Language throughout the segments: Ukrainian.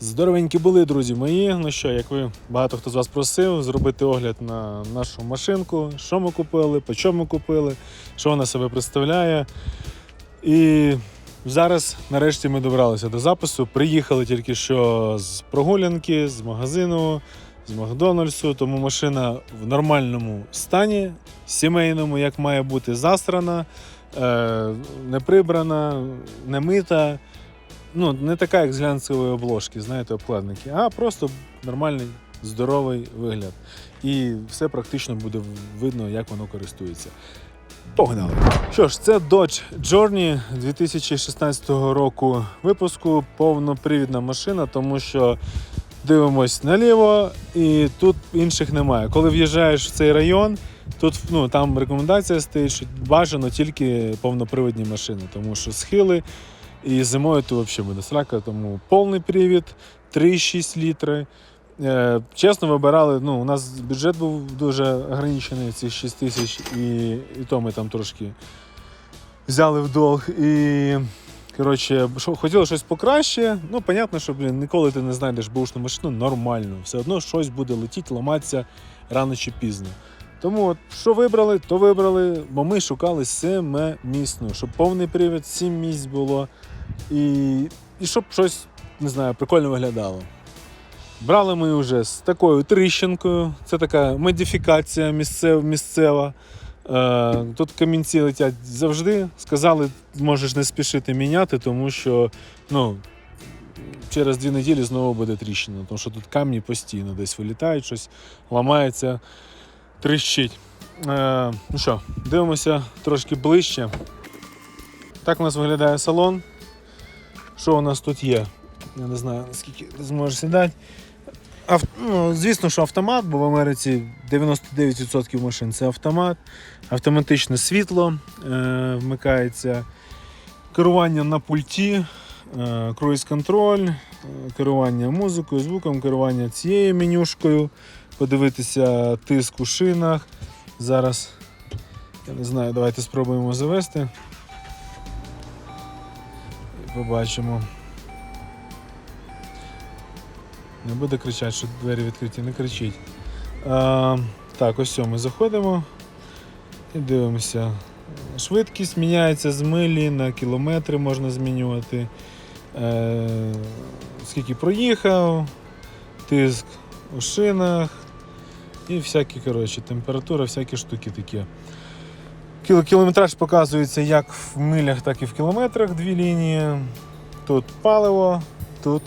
Здоровенькі були, друзі мої. Ну що, як ви багато хто з вас просив, зробити огляд на нашу машинку, що ми купили, по чому купили, що вона себе представляє. І зараз, нарешті, ми добралися до запису. Приїхали тільки що з прогулянки, з магазину, з Макдональдсу, тому машина в нормальному стані, сімейному, як має бути, засрана, е, не прибрана, не мита ну, не така, як з глянцевої обложки, знаєте, обкладники, а просто нормальний, здоровий вигляд. І все практично буде видно, як воно користується. Погнали! Що ж, це Dodge Journey 2016 року випуску, повнопривідна машина, тому що дивимось наліво і тут інших немає. Коли в'їжджаєш в цей район, тут ну, там рекомендація стоїть, що бажано тільки повнопривідні машини, тому що схили і зимою то взагалі буде срака, тому повний привід, 3,6 літри. Е, чесно, вибирали, ну, у нас бюджет був дуже ограничений, ці 6 тисяч, і, і то ми там трошки взяли в долг. І коротше, хотіли щось покраще. Ну, понятно, що блін, ніколи ти не знайдеш бушну машину нормально. Все одно щось буде летіти, ламатися рано чи пізно. Тому от, що вибрали, то вибрали, бо ми шукали семимісну, щоб повний привід, 7 місць було. І, і щоб щось, не знаю, прикольно виглядало. Брали ми вже з такою тріщинкою. Це така модифікація місцев, місцева. Е, тут камінці летять завжди. Сказали, можеш не спішити міняти, тому що ну, через дві неділі знову буде тріщина, тому що тут камні постійно десь вилітають, щось ламається, тріщить. Е, ну що, дивимося трошки ближче. Так у нас виглядає салон. Що у нас тут є? Я не знаю, наскільки ти зможеш сідати. Ав... Ну, звісно, що автомат, бо в Америці 99% машин це автомат, автоматичне світло е, вмикається, керування на пульті, е, круїз-контроль, е, керування музикою, звуком, керування цією менюшкою, подивитися тиск у шинах. Зараз, я не знаю, давайте спробуємо завести. Побачимо. Не буде кричати, що двері відкриті, не кричіть. А, так, ось ми заходимо і дивимося. Швидкість міняється з милі на кілометри можна змінювати. Е, скільки проїхав, тиск у шинах і всякі, коротше, температура, всякі штуки такі. Кіл- Кілометраж показується як в милях, так і в кілометрах дві лінії. Тут паливо, тут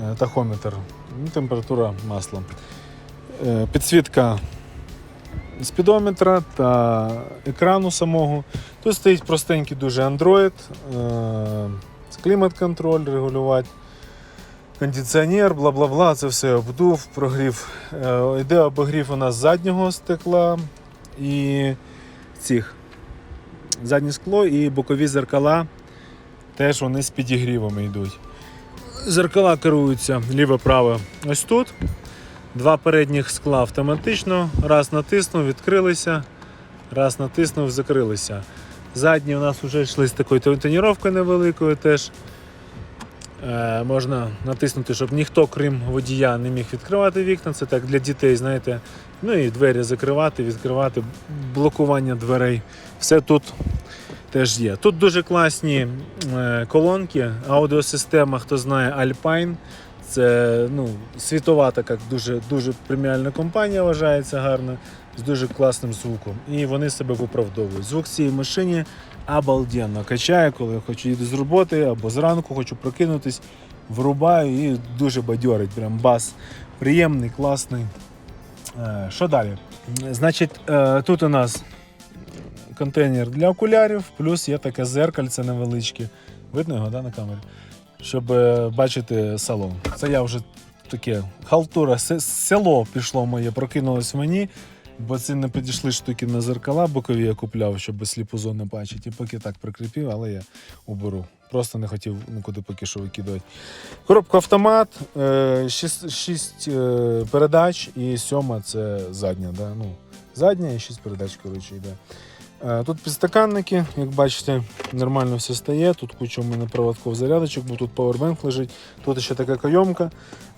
е, тахометр, ну, температура масла. Е, Підсвітка спідометра та екрану самого. Тут стоїть простенький дуже Android, е, клімат-контроль регулювати, кондиціонер, бла-бла-бла, це все обдув, прогрів. Йде обогрів у нас заднього стекла і цих заднє скло і бокові зеркала теж вони з підігрівами йдуть. Зеркала керуються ліве-праве ось тут. Два передніх скла автоматично. Раз натиснув, відкрилися, раз натиснув, закрилися. Задні у нас вже йшли з такою тоніровкою невеликою теж. Е, можна натиснути, щоб ніхто, крім водія, не міг відкривати вікна. Це так для дітей, знаєте. Ну і двері закривати, відкривати, блокування дверей. Все тут теж є. Тут дуже класні е, колонки, аудіосистема, хто знає Alpine. Це ну, світова така дуже, дуже преміальна компанія, вважається гарна, з дуже класним звуком. І вони себе виправдовують. Звук цієї машині обалденно качає, коли я хочу їти з роботи або зранку, хочу прокинутись, врубаю і дуже бадьорить. Прям бас приємний, класний. Е, Що далі? Значить, е, тут у нас контейнер для окулярів, плюс є таке зеркальце невеличке. Видно його да, на камері? Щоб е, бачити салон. Це я вже таке халтура, село пішло моє, прокинулось мені, бо ці не підійшли штуки на зеркала бокові я купляв, щоб сліпу зону бачити. І поки так прикріпив, але я уберу. Просто не хотів нікуди поки що викидати. Коробка автомат, 6, передач і сьома це задня. Да? Ну, задня і 6 передач, коротше, йде. Е, Тут підстаканники, як бачите, нормально все стає. Тут куча у мене проводков зарядочок, бо тут пауербанк лежить. Тут ще така кайомка,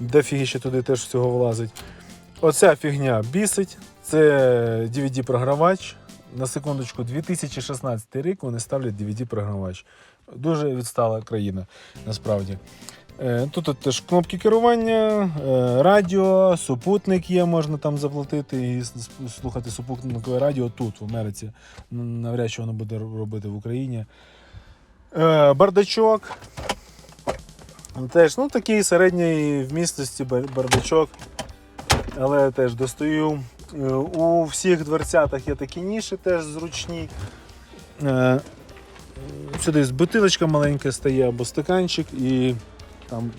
де фігіще туди теж всього влазить. Оця фігня бісить. Це DVD-програвач. На секундочку, 2016 рік вони ставлять DVD-програвач. Дуже відстала країна, насправді. Е, Тут теж кнопки керування, е, радіо, супутник є, можна там заплатити і слухати супутникове радіо тут, в Америці. Навряд чи воно буде робити в Україні. Е, Бардачок. Теж ну, такий середньої вмістості бардачок. Але теж достаю. У всіх дверцятах є такі ніші, теж зручні. Сюди з бутилочка маленька стає або стаканчик і там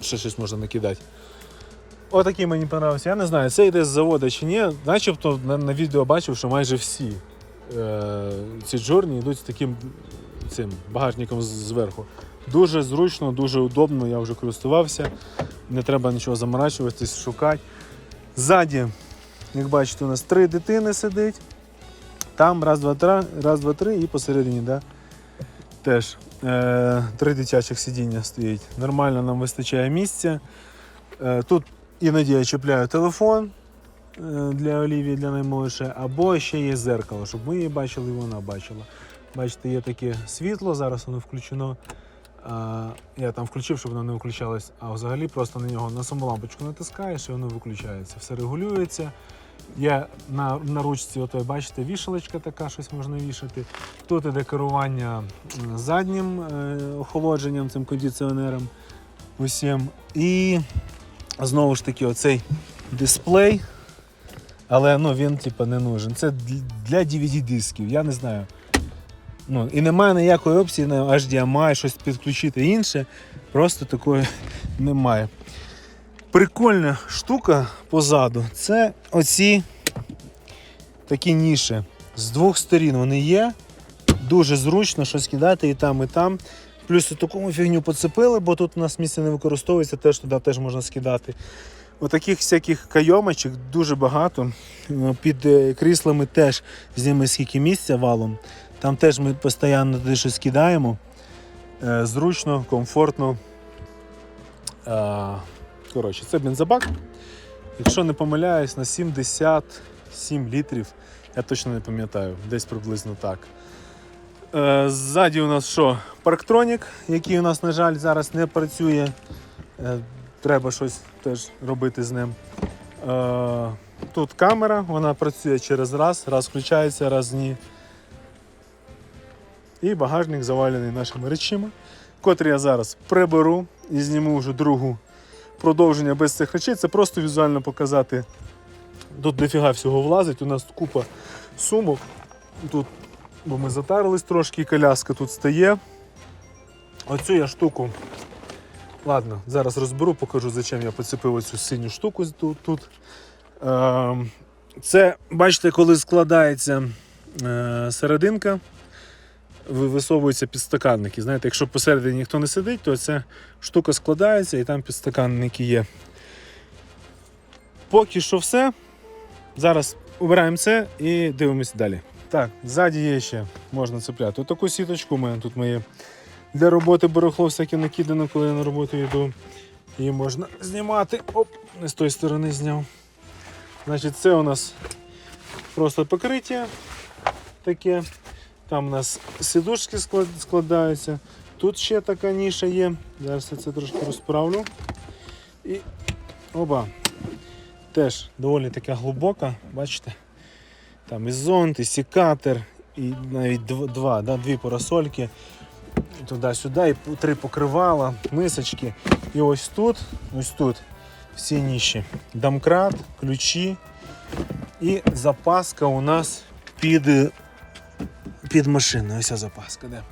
ще щось можна накидати. Отакий мені подобався. Я не знаю, це йде з заводу чи ні. Начебто на, на відео бачив, що майже всі е, ці джорні йдуть з таким цим багажником зверху. Дуже зручно, дуже удобно, я вже користувався. Не треба нічого заморачуватись, шукати. Ззаді, як бачите, у нас три дитини сидить. Там раз, два, три, раз, два, три і посередині, да? теж три дитячих сидіння стоїть. Нормально нам вистачає місця. Е, тут іноді я чіпляю телефон е, для Олівії, для наймолодшої, або ще є зеркало, щоб ми її бачили і вона бачила. Бачите, є таке світло, зараз воно включено. Я там включив, щоб воно не включалось, а взагалі просто на нього на саму лампочку натискаєш і воно виключається. Все регулюється. Є на, на ручці, ото, бачите, вішалочка така, щось можна вішати. Тут іде керування заднім е, охолодженням, цим кондиціонером усім. І знову ж таки, оцей дисплей. Але ну, він типу, не нужен. Це для DVD-дисків, я не знаю. Ну, і немає ніякої опції на HDMI, щось підключити інше. Просто такої немає. Прикольна штука позаду це оці такі ніші. З двох сторін вони є. Дуже зручно щось кидати і там, і там. Плюс таку фігню поцепили, бо тут у нас місце не використовується, теж туди теж можна скидати. Отаких всяких кайомочок дуже багато. Е, Під е, кріслами теж зніме скільки місця валом. Там теж ми постійно туди щось кидаємо. Е, Зручно, комфортно. Коротше, це бензобак. Якщо не помиляюсь, на 77 літрів. Я точно не пам'ятаю, десь приблизно так. Е, Ззаді у нас що? Парктронік, який у нас, на жаль, зараз не працює. Е, Треба щось теж робити з ним. Е, Тут камера, вона працює через раз, раз включається, раз ні. І багажник завалений нашими речима, котрі я зараз приберу і зніму вже другу продовження без цих речей. Це просто візуально показати. Тут дофіга всього влазить. У нас купа сумок. Тут, бо ми затарились трошки, і коляска тут стає. Оцю я штуку. Ладно, зараз розберу, покажу, зачем я поцепив оцю синю штуку тут. Ем, Це, бачите, коли складається е, серединка, висовуються підстаканники. Знаєте, якщо посередині ніхто не сидить, то ця штука складається і там підстаканники є. Поки що все. Зараз обираємо це і дивимося далі. Так, ззаді є ще можна цепляти. Отаку сіточку у мене тут моє. Для роботи барахло всяке накидано, коли я на роботу йду. Її можна знімати. Оп, не з тої сторони зняв. Значить, це у нас просто покриття таке. Там у нас сідушки складаються. Тут ще така ніша є. Зараз я це трошки розправлю. І оба. Теж доволі така глибока, бачите? Там і зонт, і сікатор, і навіть два, да, дві парасольки. Туди-сюди, і три покривала, мисочки. І ось тут, ось тут всі ніші. Домкрат, ключі і запаска у нас під, під машиною. Ось запаска, де.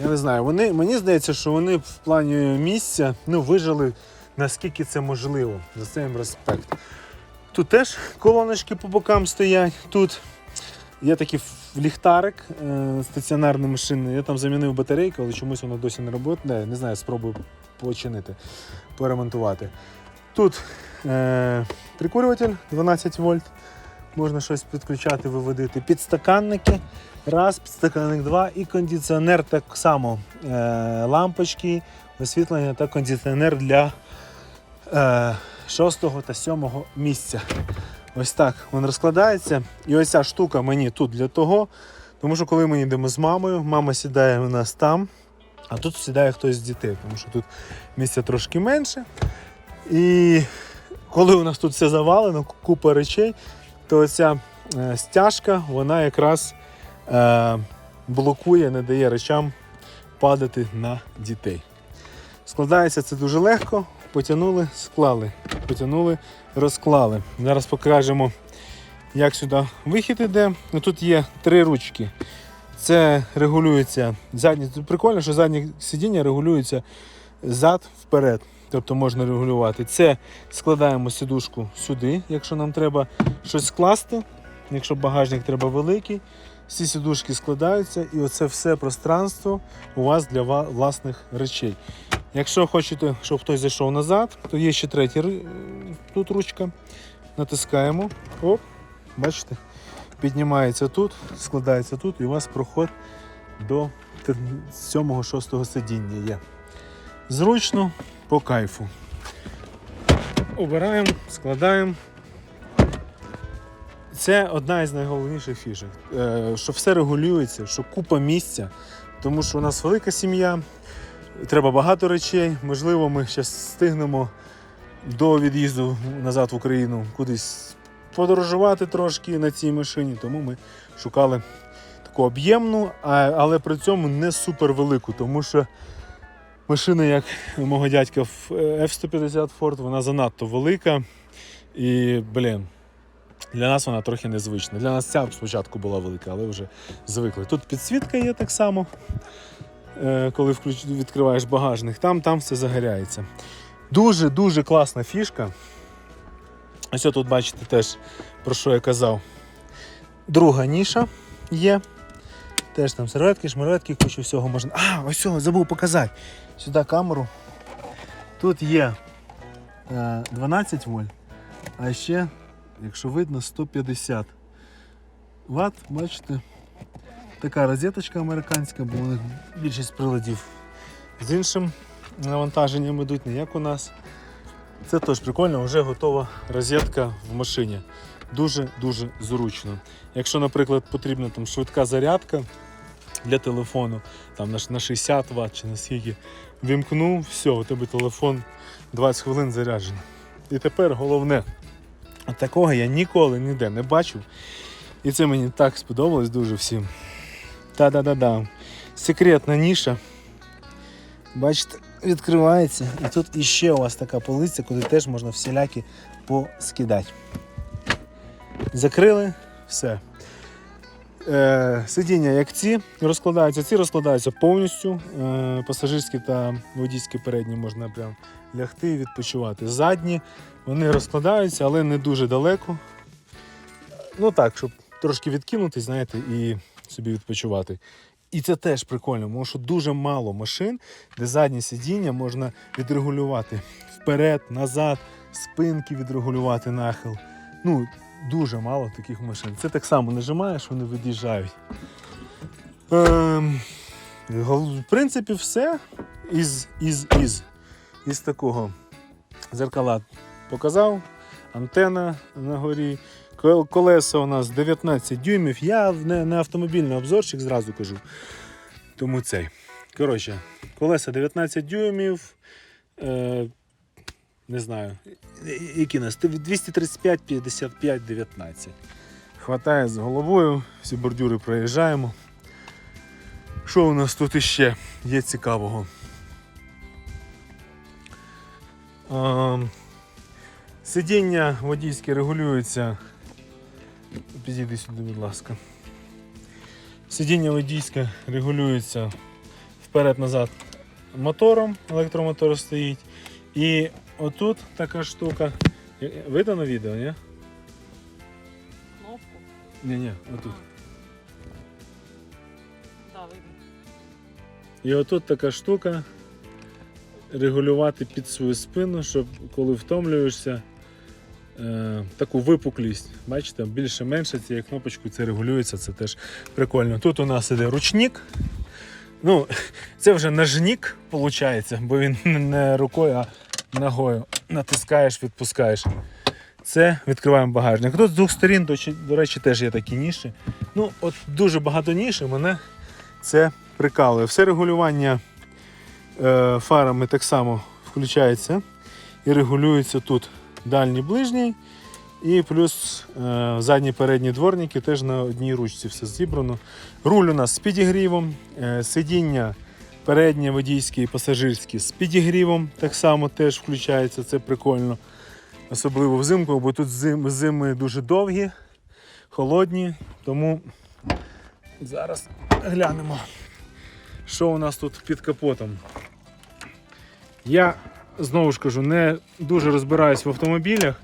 Я не знаю, вони, мені здається, що вони в плані місця ну, вижили наскільки це можливо. За це їм респект. Тут теж колоночки по бокам стоять. Тут є такий ліхтарик е, стаціонарна машина. Я там замінив батарейку, але чомусь вона досі не працює. Не знаю, спробую починити, поремонтувати. Тут е, прикурюватель 12 вольт. Можна щось підключати, виводити. Підстаканники, раз, підстаканник два і кондиціонер так само. Е, лампочки, освітлення та кондиціонер для е, шостого та сьомого місця. Ось так він розкладається. І ось ця штука мені тут для того, тому що коли ми йдемо з мамою, мама сідає у нас там, а тут сідає хтось з дітей, тому що тут місця трошки менше. І коли у нас тут все завалено, купа речей, то ця е, стяжка, вона якраз е, блокує, не дає речам падати на дітей. Складається це дуже легко. Потягнули, склали, потягнули, розклали. Зараз покажемо, як сюди вихід іде. Ну, Тут є три ручки. Це регулюється задні. Тут прикольно, що заднє сидіння регулюється зад вперед. Тобто можна регулювати. Це складаємо сідушку сюди, якщо нам треба щось скласти. Якщо багажник треба великий, всі сідушки складаються, і оце все пространство у вас для власних речей. Якщо хочете, щоб хтось зайшов назад, то є ще третя тут ручка. Натискаємо. Оп, бачите? Піднімається тут, складається тут, і у вас проход до 7-6 сидіння є. Зручно, по кайфу. Обираємо, складаємо. Це одна із найголовніших фішок. Е, Що все регулюється, що купа місця, тому що у нас велика сім'я, треба багато речей. Можливо, ми ще встигнемо до від'їзду назад в Україну кудись подорожувати трошки на цій машині, тому ми шукали таку об'ємну, але при цьому не супер велику, тому що машина, як у мого дядька в- F-150 Ford, вона занадто велика. І, блін, для нас вона трохи незвична. Для нас ця спочатку була велика, але вже звикли. Тут підсвітка є так само, е, коли відкриваєш багажник, там, там все загоряється. Дуже-дуже класна фішка. Ось тут бачите теж, про що я казав. Друга ніша є. Теж там серветки, шмаретки, кучу всього можна. А, ось цього забув показати. Сюди камеру. Тут є е, 12 вольт, а ще, якщо видно, 150 Вт, бачите. Така розеточка американська, бо у них більшість приладів з іншим навантаженням йдуть, не як у нас. Це теж прикольно, вже готова розетка в машині. Дуже-дуже зручно. Якщо, наприклад, потрібна там швидка зарядка для телефону, там на, 60 Вт чи на скільки, вімкнув, все, у тебе телефон 20 хвилин заряджений. І тепер головне, такого я ніколи ніде не бачив. І це мені так сподобалось дуже всім. Та-да-да-да. Секретна ніша. Бачите, відкривається. І тут іще у вас така полиця, куди теж можна всілякі поскидати. Закрили, все. Е, сидіння як ці розкладаються, ці розкладаються повністю. Е, пасажирські та водійські передні можна прям лягти і відпочивати. Задні вони розкладаються, але не дуже далеко. Ну так, щоб трошки відкинутись, знаєте, і собі відпочивати. І це теж прикольно, тому що дуже мало машин, де заднє сидіння можна відрегулювати вперед, назад, спинки відрегулювати нахил. Ну, дуже мало таких машин. Це так само нажимаєш, вони від'їжджають. Ем, в принципі, все із, із, із, із такого зеркала показав, антена на горі. Колеса у нас 19 дюймів. Я не, не автомобільний обзорчик, зразу кажу. Тому цей. Коротше, колеса 19 дюймів. Е, не знаю. Які нас? 235, 55, 19. Хватає з головою, всі бордюри проїжджаємо. Що у нас тут іще є цікавого? Сидіння водійське регулюється. Підійди сюди, будь ласка. Сидіння водійське регулюється вперед-назад мотором, електромотор стоїть. І отут така штука. Е, Видно на відео, ні? Кнопку. Ні, ні, отут. Да, видно. І отут така штука. Регулювати під свою спину, щоб коли втомлюєшся, е, таку випуклість. Бачите, більше-менше цією кнопочкою це регулюється, це теж прикольно. Тут у нас іде ручник. Ну, це вже ножник, виходить, бо він не рукою, а ногою натискаєш, відпускаєш. Це відкриваємо багажник. Тут з двох сторін, до, до речі, теж є такі ніші. Ну, от дуже багато ніші мене це прикалує. Все регулювання е, фарами так само включається і регулюється тут дальній ближній. І плюс е, задні передні дворники теж на одній ручці все зібрано. Руль у нас з підігрівом, е, сидіння переднє водійське і пасажирське з підігрівом так само теж включається, це прикольно. Особливо взимку, бо тут зим, зими дуже довгі, холодні, тому зараз глянемо, що у нас тут під капотом. Я знову ж кажу, не дуже розбираюсь в автомобілях,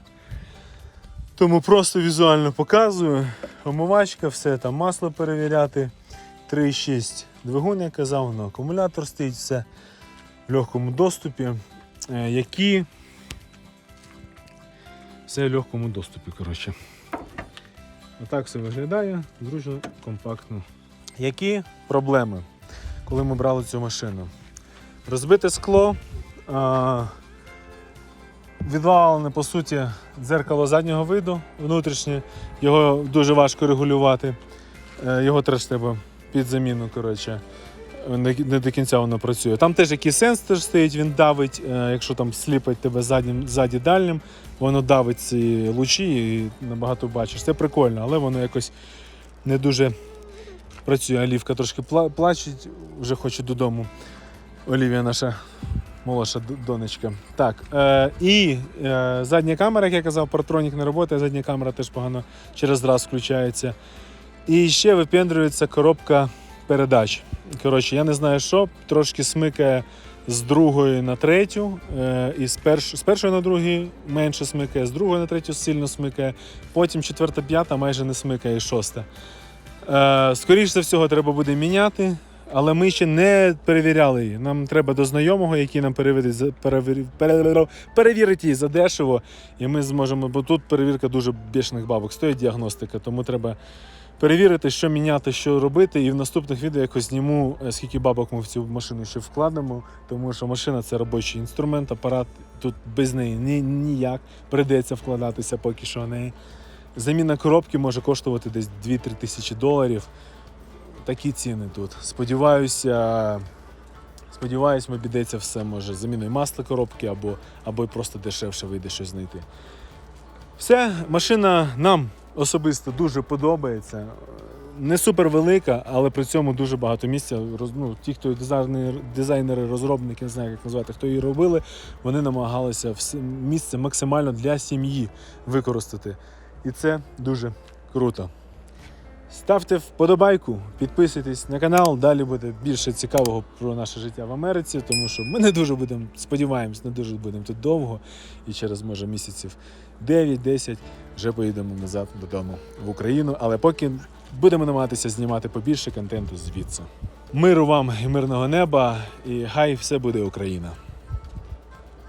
тому просто візуально показую. Омивачка, все там масло перевіряти. 3,6 двигун, я казав, ну, акумулятор стоїть, все в легкому доступі. Е, Які все в легкому доступі, коротше. Отак все виглядає, зручно, компактно. Які проблеми, коли ми брали цю машину? Розбите скло, відвалене, по суті, дзеркало заднього виду внутрішнє, його дуже важко регулювати. Е, Його теж треба під заміну, коротше. Не до кінця воно працює. Там теж якийсь сенсор стоїть, він давить, е, якщо там сліпить тебе заднім, ззаді дальнім, воно давить ці лучі і набагато бачиш. Це прикольно, але воно якось не дуже працює. Олівка трошки пла- плаче, вже хоче додому. Олівія наша молодша донечка. Так, е, і е, задня камера, як я казав, партронік не працює, задня камера теж погано через раз включається. І ще випендрюється коробка передач. Коротше, я не знаю що, трошки смикає з другої на третю, е, і з, перш, з першої на другій менше смикає, з другої на третю сильно смикає, потім четверта, п'ята майже не смикає, і шоста. Е, скоріше за всього, треба буде міняти, але ми ще не перевіряли її. Нам треба до знайомого, який нам перевірить, за- перевір- перевірить її задешево, і ми зможемо, бо тут перевірка дуже бішених бабок, стоїть діагностика, тому треба перевірити, що міняти, що робити, і в наступних відео якось зніму, е, скільки бабок ми в цю машину ще вкладемо, тому що машина це робочий інструмент, апарат тут без неї ні, ніяк прийдеться вкладатися поки що в неї. Заміна коробки може коштувати десь 2-3 тисячі доларів. Такі ціни тут. Сподіваюся, сподіваюсь, обійдеться все може заміною масла коробки або, або просто дешевше вийде щось знайти. Все, машина нам особисто дуже подобається. Не супер велика, але при цьому дуже багато місця. Ну, ті, хто дизайнери, розробники, не знаю, як назвати, хто її робили, вони намагалися місце максимально для сім'ї використати. І це дуже круто. Ставте вподобайку, підписуйтесь на канал. Далі буде більше цікавого про наше життя в Америці, тому що ми не дуже будемо, сподіваємось, не дуже будемо тут довго. І через може місяців 9-10 вже поїдемо назад додому в Україну. Але поки будемо намагатися знімати побільше контенту звідси. Миру вам і мирного неба, і хай все буде Україна!